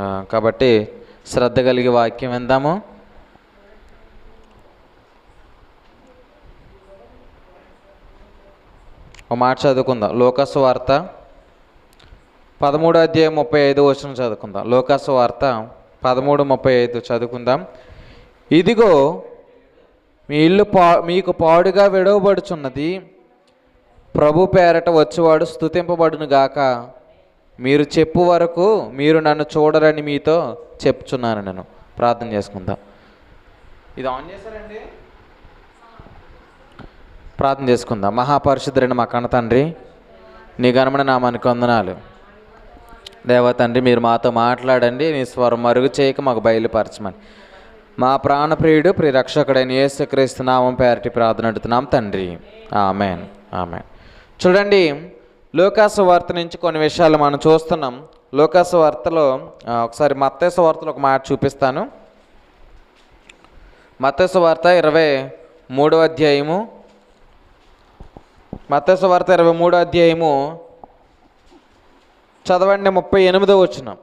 కాబట్టి శ్రద్ధ కలిగి వాక్యం విందాము. ఒక మాట చదువుకుందాం. లోకస్ వార్త పదమూడు అధ్యాయం ముప్పై ఐదు వచ్చిన చదువుకుందాం. లోకస్ వార్త పదమూడు ముప్పై ఐదు చదువుకుందాం. ఇదిగో మీ ఇల్లు పా మీకు పాడుగా విడవబడుచున్నది. ప్రభు పేరట వచ్చేవాడు స్తుతింపబడును గాక మీరు చెప్పు వరకు మీరు నన్ను చూడరని మీతో చెప్తున్నాను నేను. ప్రార్థన చేసుకుందాం. ఇది ఆన్ చేశారండి? ప్రార్థన చేసుకుందాం. మహాపరిశుద్ధుడైన మా కన్న తండ్రి నీ గణమన నామానికి వందనాలు. దేవ తండ్రి మీరు మాతో మాట్లాడండి నీ స్వరం మరుగు చేయక మాకు బయలుపరచమని. మా ప్రాణప్రియుడు ప్రియ రక్షకుడైన యేసుక్రీస్తు నామం పేరటి ప్రార్థన అడుగుతున్నాం తండ్రి. ఆమెన్. ఆమెన్. చూడండి లోకాసు వార్త నుంచి కొన్ని విషయాలు మనం చూస్తున్నాం. లోకాసు వార్తలో ఒకసారి మత్తేసు వార్తలో ఒక మాట చూపిస్తాను. మత్తేసు వార్త ఇరవై మూడవ అధ్యాయము. మత్తేసు వార్త ఇరవై మూడో అధ్యాయము చదవండి ముప్పై ఎనిమిదో వచ్చిన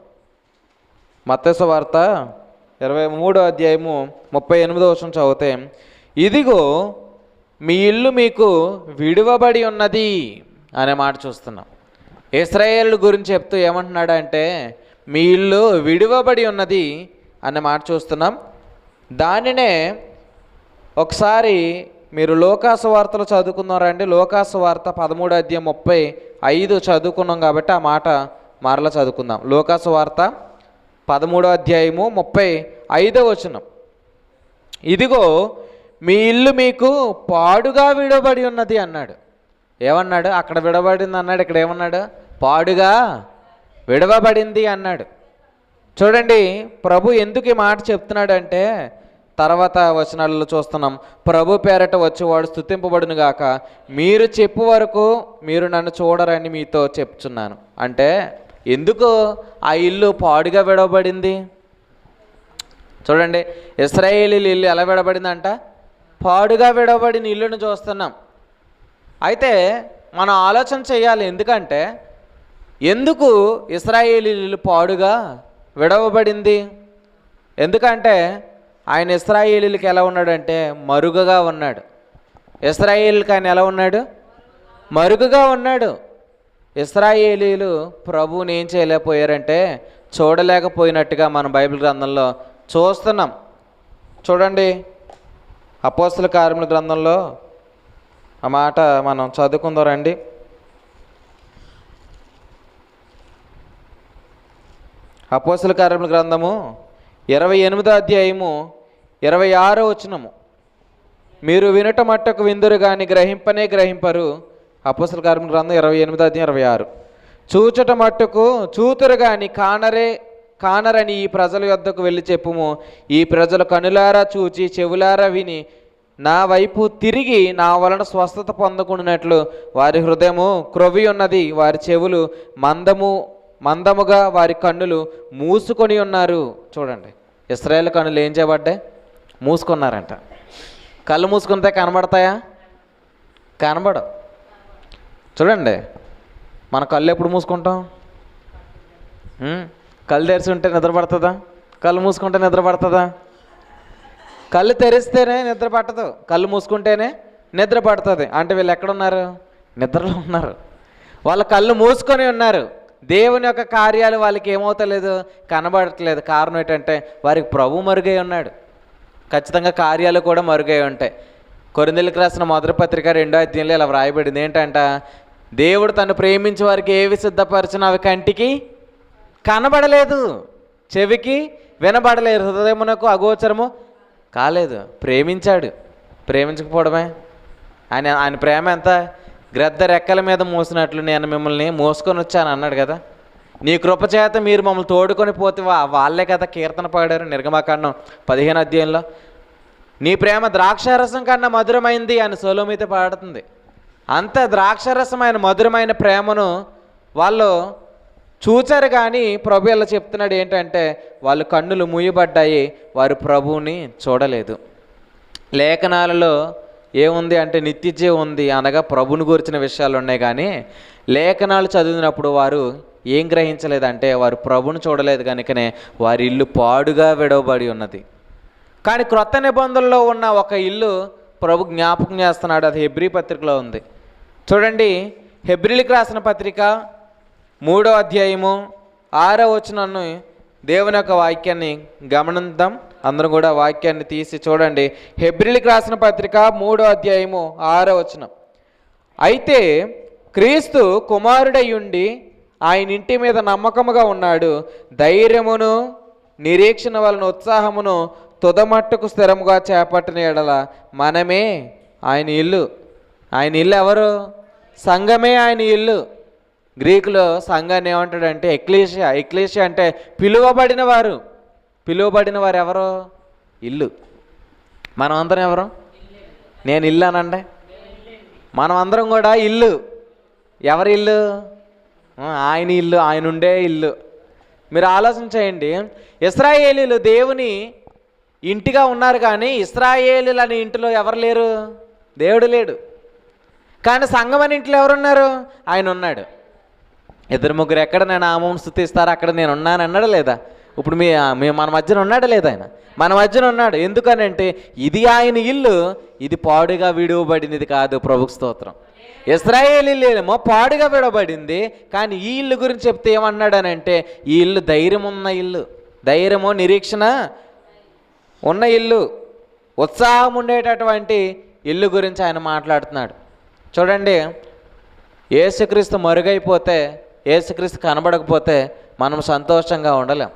మత్తేసు వార్త ఇరవై మూడో అధ్యాయము ముప్పై ఎనిమిదో వచ్చిన చదివితే ఇదిగో మీ ఇల్లు మీకు విడువబడి ఉన్నది. అనే మాట చూస్తున్నాం. ఇస్రాయేల్ గురించి చెప్తూ ఏమంటున్నాడు అంటే మీ ఇల్లు విడువబడి ఉన్నది అనే మాట చూస్తున్నాం. దానినే ఒకసారి మీరు లోకాసు వార్తలు చదువుకున్నారండి లోకాసు వార్త పదమూడు అధ్యాయం ముప్పై ఐదు చదువుకున్నాం కాబట్టి ఆ మాట మరలా చదువుకుందాం. లోకాసు వార్త పదమూడో అధ్యాయము ముప్పై ఐదో వచనం. ఇదిగో మీ ఇల్లు మీకు పాడుగా విడబడి ఉన్నది అన్నాడు. ఏమన్నాడు? అక్కడ విడబడింది అన్నాడు. ఇక్కడ ఏమన్నాడు? పాడుగా విడవబడింది అన్నాడు. చూడండి ప్రభు ఎందుకు ఈ మాట చెప్తున్నాడంటే తర్వాత వచనాలలో చూస్తున్నాం. ప్రభు పేరట వచ్చేవాడు స్థుతింపబడును గాక. మీరు చెప్పు వరకు మీరు నన్ను చూడరని మీతో చెప్తున్నాను. అంటే ఎందుకు ఆ ఇల్లు పాడుగా విడవబడింది? చూడండి ఇస్రాయేలీ ఇల్లు ఎలా విడబడిందంట? పాడుగా విడవబడిన ఇల్లును చూస్తున్నాం. అయితే మనం ఆలోచన చేయాలి ఎందుకంటే ఎందుకు ఇస్రాయేలీలు పాడుగా విడవబడింది? ఎందుకంటే ఆయన ఇస్రాయేలీలకి ఎలా ఉన్నాడంటే మరుగుగా ఉన్నాడు. ఇస్రాయేలీలకి ఆయన ఎలా ఉన్నాడు? మరుగుగా ఉన్నాడు. ఇస్రాయేలీలు ప్రభువుని ఏం చేయలేకపోయారంటే చూడలేకపోయినట్టుగా మన బైబిల్ గ్రంథంలో చూస్తున్నాం. చూడండి అపోస్తుల కార్మిక గ్రంథంలో ఆ మాట మనం చదువుకుందాం రండి. అపోసల కార్యముల గ్రంథము ఇరవై ఎనిమిదో అధ్యాయము ఇరవై ఆరో వచనము. మీరు వినుట మట్టకు విందురు కానీ గ్రహింపనే గ్రహింపరు. అపోసల కార్యముల గ్రంథం ఇరవై ఎనిమిదో అధ్యాయం ఇరవై ఆరు. చూచుట మట్టుకు చూతురు కానీ కానరే కానరని ఈ ప్రజల యొద్దకు వెళ్ళి చెప్పుము. ఈ ప్రజలు కనులారా చూచి చెవులారా విని నా వైపు తిరిగి నా వలన స్వస్థత పొందకుండానట్లు వారి హృదయము క్రొవి ఉన్నది. వారి చెవులు మందము మందముగా వారి కన్నులు మూసుకొని ఉన్నారు. చూడండి ఇస్రాయేల్ కన్నులు ఏం చేయబడ్డాయి? మూసుకున్నారంట. కళ్ళు మూసుకుంటే కనబడతాయా? కనబడవు. చూడండి మన కళ్ళు ఎప్పుడు మూసుకుంటాం? కళ్ళు తెరిచి ఉంటే నిద్ర పడుతుందా? కళ్ళు మూసుకుంటే నిద్ర పడుతుందా? కళ్ళు తెరిస్తేనే నిద్ర పట్టదు. కళ్ళు మూసుకుంటేనే నిద్ర పడుతుంది. అంటే వీళ్ళు ఎక్కడున్నారు? నిద్రలో ఉన్నారు. వాళ్ళ కళ్ళు మూసుకొని ఉన్నారు. దేవుని యొక్క కార్యాలు వాళ్ళకి ఏమవుతలేదు? కనబడట్లేదు. కారణం ఏంటంటే వారికి ప్రభు మరుగై ఉన్నాడు. ఖచ్చితంగా కార్యాలు కూడా మరుగై ఉంటాయి. కొరిందెలకు రాసిన మొదటి పత్రిక రెండో అధ్యాయంలో ఇలా వ్రాయబడింది. ఏంటంట? దేవుడు తను ప్రేమించే వారికి ఏవి సిద్ధపరిచిన అవి కంటికి కనబడలేదు. చెవికి వినబడలేదు. హృదయమునకు అగోచరము కాలేదు ప్రేమించాడు. ప్రేమించకపోవడమే. ఆయన ఆయన ప్రేమ ఎంత? గ్రద్ద రెక్కల మీద మోసినట్లు నేను మిమ్మల్ని మోసుకొని వచ్చాను అన్నాడు కదా. నీ కృపచేత మీరు మమ్మల్ని తోడుకొని పోతే వా- వాళ్ళే కదా కీర్తన పాడారు నిర్గమాకాండం పదిహేను అధ్యాయంలో. నీ ప్రేమ ద్రాక్షారసం కన్నా మధురమైంది అని సోలోమిత పాడుతుంది. అంత ద్రాక్షరసమైన మధురమైన ప్రేమను వాళ్ళు చూచారు కానీ ప్రభు ఇలా చెప్తున్నాడు ఏంటంటే వాళ్ళు కన్నులు మూయబడ్డాయి వారు ప్రభువుని చూడలేదు. లేఖనాలలో ఏముంది అంటే నిత్యజీవం ఉంది అనగా ప్రభుని గురించిన విషయాలు ఉన్నాయి కానీ లేఖనాలు చదివినప్పుడు వారు ఏం గ్రహించలేదంటే వారు ప్రభుని చూడలేదు కనుకనే వారి ఇల్లు పాడుగా విడవబడి ఉన్నది. కానీ క్రొత్త నిబంధనలో ఉన్న ఒక ఇల్లు ప్రభు జ్ఞాపకం చేస్తున్నాడు అది హెబ్రీ పత్రికలో ఉంది. చూడండి హెబ్రిలికి రాసిన పత్రిక మూడో అధ్యాయము ఆరో వచనాన్ని దేవుని యొక్క వాక్యాన్ని గమనిద్దాం. అందరూ కూడా వాక్యాన్ని తీసి చూడండి. హెబ్రిలికి రాసిన పత్రిక మూడో అధ్యాయము ఆరో వచనం. అయితే క్రీస్తు కుమారుడయ్యుండి ఆయన ఇంటి మీద నమ్మకముగా ఉన్నాడు. ధైర్యమును నిరీక్షణ వలన ఉత్సాహమును తుదమట్టుకు స్థిరముగా చేపట్టిన ఎడల మనమే ఆయన ఇల్లు. ఆయన ఇల్లు ఎవరు? సంఘమే ఆయన ఇల్లు. గ్రీకులో సంఘాన్ని ఏమంటాడంటే ఎక్లేషియా. ఎక్లేషియా అంటే పిలువబడిన వారు. పిలువబడిన వారు ఎవరు? ఇల్లు. మనం అందరం ఎవరు? నేను ఇల్లు అనండి. మనం అందరం కూడా ఇల్లు. ఎవరి ఇల్లు? ఆయన ఇల్లు ఆయన ఉండే ఇల్లు. మీరు ఆలోచన చేయండి. ఇస్రాయేలీలు దేవుని ఇంటిగా ఉన్నారు కానీ ఇస్రాయేలీలు అనే ఇంటిలో ఎవరు లేరు? దేవుడు లేడు. కానీ సంఘం అనే ఇంట్లో ఎవరున్నారు? ఆయన ఉన్నాడు. ఇద్దరు ముగ్గురు ఎక్కడ నేను నామం స్థుతిస్తారో అక్కడ నేను ఉన్నాను అన్నాడు లేదా? ఇప్పుడు మీ మీ మన మధ్యన ఉన్నాడు లేదా ఆయన? మన మధ్యన ఉన్నాడు. ఎందుకనంటే ఇది ఆయన ఇల్లు ఇది పాడుగా విడవబడినది కాదు ప్రభు స్తోత్రం. ఇస్రాయేలీలేమో పాడుగా విడబడింది కానీ ఈ ఇల్లు గురించి చెప్తే ఏమన్నాడనంటే ఈ ఇల్లు ధైర్యం ఉన్న ఇల్లు. ధైర్యము నిరీక్షణ ఉన్న ఇల్లు. ఉత్సాహం ఉండేటటువంటి ఇల్లు గురించి ఆయన మాట్లాడుతున్నాడు. చూడండి ఏసుక్రీస్తు మరుగైపోతే ఏసుక్రీస్తు కనబడకపోతే మనం సంతోషంగా ఉండలేం.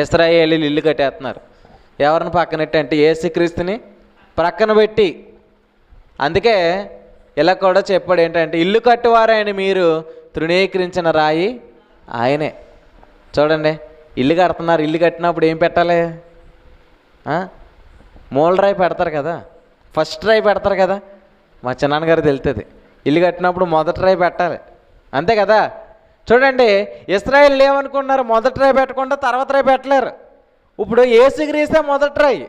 ఇస్రాయేలీలు ఇల్లు కట్టేస్తున్నారు. ఎవరిని పక్కనెట్టంటే ఏసుక్రీస్తుని ప్రక్కన పెట్టి. అందుకే ఇలా కూడా చెప్పాడు ఏంటంటే ఇల్లు కట్టువారాయన మీరు తృణీకరించిన రాయి ఆయనే. చూడండి ఇల్లు కడుతున్నారు ఇల్లు కట్టినప్పుడు ఏం పెట్టాలి? మూలరాయి మూల పెడతారు కదా. ఫస్ట్ రాయి పెడతారు కదా. మా చిన్నాన్నగారు తెలుస్తుంది ఇల్లు కట్టినప్పుడు మొదటి రాయి పెట్టాలి. అంతే కదా? చూడండి ఇస్రాయల్ ఏమనుకున్నారు మొదటి రాయి పెట్టకుండా తర్వాత రాయి పెట్టలేరు. ఇప్పుడు ఏసుగ్రీస్తే మొదటి రాయి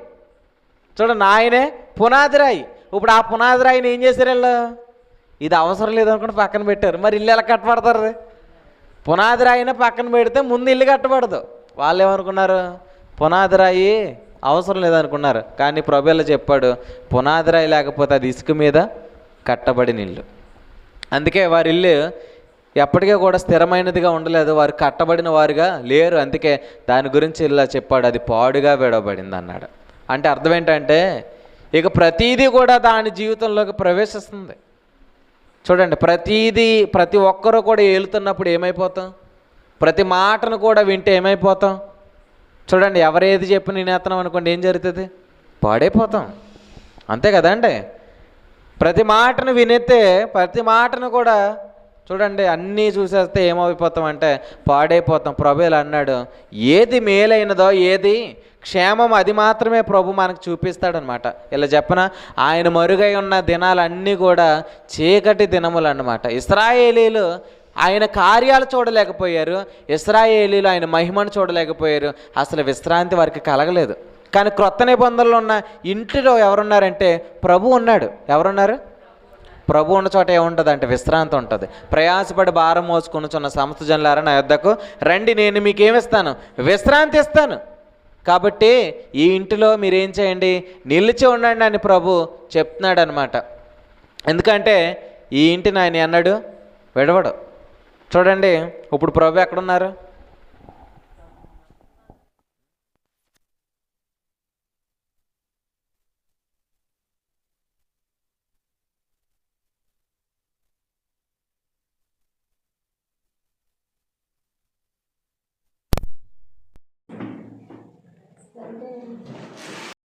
చూడండి ఆయనే పునాది రాయి. ఇప్పుడు ఆ పునాది రాయిని ఏం చేశారు వీళ్ళు? ఇది అవసరం లేదనుకుంటే పక్కన పెట్టారు. మరి ఇల్లు ఎలా కట్టబడతారు? పునాది రాయిని పక్కన పెడితే ముందు ఇల్లు కట్టబడదు. వాళ్ళు ఏమనుకున్నారు? పునాది రాయి అవసరం లేదనుకున్నారు. కానీ ప్రభుల చెప్పాడు పునాది రాయి లేకపోతే అది ఇసుక మీద కట్టబడిన ఇల్లు. అందుకే వారి ఇల్లు ఎప్పటికీ కూడా స్థిరమైనదిగా ఉండలేదు. వారు కట్టబడిన వారుగా లేరు. అందుకే దాని గురించి ఇలా చెప్పాడు. అది పాడుగా విడవబడింది అన్నాడు. అంటే అర్థం ఏంటంటే ఇక ప్రతీదీ కూడా దాని జీవితంలోకి ప్రవేశిస్తుంది. చూడండి ప్రతీదీ ప్రతి ఒక్కరూ కూడా ఏలుతున్నప్పుడు ఏమైపోతాం? ప్రతి మాటను కూడా వింటే ఏమైపోతాం? చూడండి ఎవరేది చెప్పి నేను ఎత్తనం అనుకోండి ఏం జరుగుతుంది? పాడైపోతాం. అంతే కదండి? ప్రతి మాటను వినేస్తే ప్రతి మాటను కూడా చూడండి అన్నీ చూసేస్తే ఏమైపోతాం అంటే పాడైపోతాం. ప్రభు ఇలా అన్నాడు ఏది మేలైనదో ఏది క్షేమం అది మాత్రమే ప్రభు మనకు చూపిస్తాడనమాట. ఇలా చెప్పన? ఆయన మరుగై ఉన్న దినాలన్నీ కూడా చీకటి దినములు అన్నమాట ఇస్రాయేలీలు ఆయన కార్యాలు చూడలేకపోయారు. ఇస్రాయేలీలు ఆయన మహిమను చూడలేకపోయారు. అసలు విశ్రాంతి వారికి కలగలేదు. కానీ క్రొత్త నిబంధనలు ఉన్న ఇంటిలో ఎవరున్నారంటే ప్రభు ఉన్నాడు. ఎవరున్నారు? ప్రభు ఉన్న చోట ఏముంటుంది అంటే విశ్రాంతి ఉంటుంది. ప్రయాసపడి భారం మోసుకొనుచున్న సమస్త జనులారా నా యొద్దకు రండి నేను మీకు ఏమిస్తాను విశ్రాంతి ఇస్తాను. కాబట్టి ఈ ఇంటిలో మీరేం చేయండి? నిలిచి ఉండండి అని ప్రభు చెప్తున్నాడు అనమాట ఎందుకంటే ఈ ఇంటిని ఆయన అన్నాడు విడవడు. చూడండి ఇప్పుడు ప్రభు ఎక్కడున్నారు? வந்து